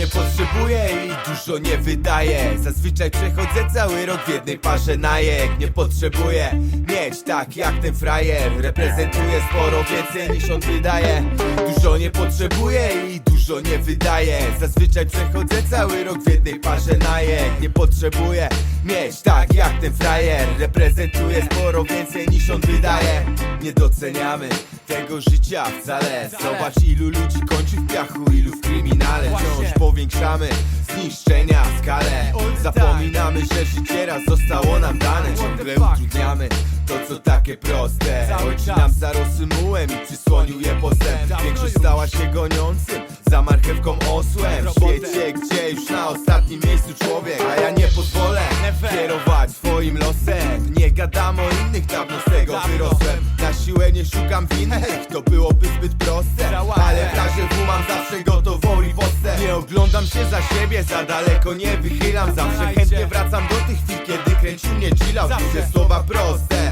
Nie potrzebuję i dużo nie wydaję. Zazwyczaj przechodzę cały rok w jednej parze najek. Nie potrzebuję mieć tak jak ten frajer. Reprezentuję sporo więcej niż on wydaje. Dużo nie potrzebuję i dużo nie wydaję. Zazwyczaj przechodzę cały rok w jednej parze najek. Nie potrzebuję mieć tak jak ten frajer. Reprezentuję sporo więcej niż on wydaje. Nie doceniamy tego życia wcale. Zobacz ilu ludzi kończy w piachu, ilu w kryminale. Wciąż powiększamy zniszczenia skalę. Zapominamy, że życie raz zostało nam dane. Ciągle utrudniamy to co takie proste. Ojciec nam zarosły mułem i przysłonił je postęp Większość stała się goniącym za marchewką osłem. W świecie, gdzie już na ostatnim miejscu człowiek. A ja nie pozwolę kierować swoim losem. Nie gadam o innych, dawno siłę nie szukam winnych, to byłoby zbyt proste. Ale w razie W mam zawsze gotową ripostę Nie oglądam się za siebie, za daleko nie wychylam. Zawsze chętnie wracam do tych chwil, kiedy kręcił mnie chillał. Duże słowa proste,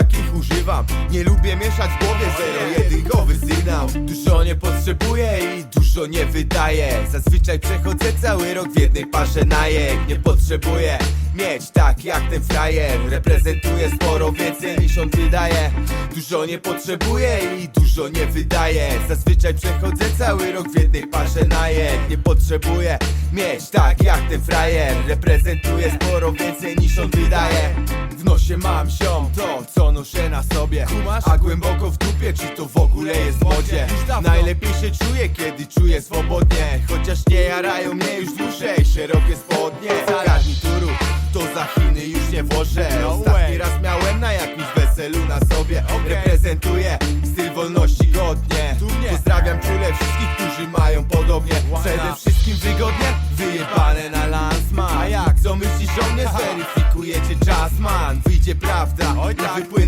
takich używam. Nie lubię mieszać w głowie zero-jedynkowy sygnał. Dużo nie potrzebuję i dużo nie wydaję. Zazwyczaj przechodzę cały rok w jednej parze najek. Nie potrzebuję mieć tak jak ten frajer. Reprezentuję sporo więcej niż on wydaje. Dużo nie potrzebuję i dużo nie wydaję. Zazwyczaj przechodzę cały rok w jednej parze najek. Nie potrzebuję mieć tak jak ten frajer. Reprezentuję sporo więcej niż on wydaje. W nosie mam ziom to, co noszę na sobie. A głęboko w dupie, czy to w ogóle jest w modzie Najlepiej się czuję, kiedy czuję swobodnie. Chociaż nie jarają mnie już dłużej Szerokie spodnie. Garnituru To za Chiny już nie włożę. Ostatni raz miałem na jakimś weselu na sobie. Reprezentuję styl wolności godnie. Pozdrawiam czule wszystkich, którzy mają podobnie. Przede wszystkim wygodnie Wyjebane na lansman A jak? Co myślisz o mnie? Zweryfikujecie czas, man. Wyjdzie prawda i wypłyną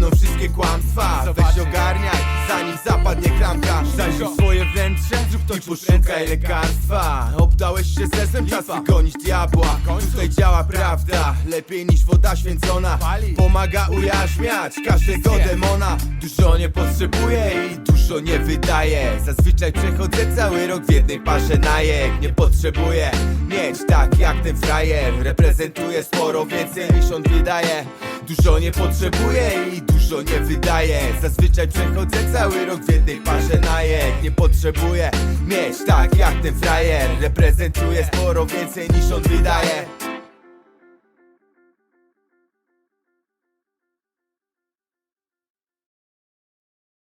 wszystkie kłamstwa. Weź ogarniaj, zanim zapadnie klamka. Zajrzyj swoje wnętrze i poszukaj lekarstwa. Obdałeś się zezem, czas wygonić diabła. Tutaj działa prawda, lepiej niż woda święcona. Pomaga ujarzmiać każdego demona. Dużo nie potrzebuję i dużo nie wydaję. Zazwyczaj przechodzę cały rok w jednej parze najek Nie potrzebuję mieć tak jak ten frajer. Reprezentuję sporo więcej niż on wydaje. Dużo nie potrzebuję i dużo nie wydaję Zazwyczaj przechodzę cały rok w jednej parze najek Nie potrzebuję mieć tak jak ten frajer. Reprezentuję sporo więcej niż on wydaje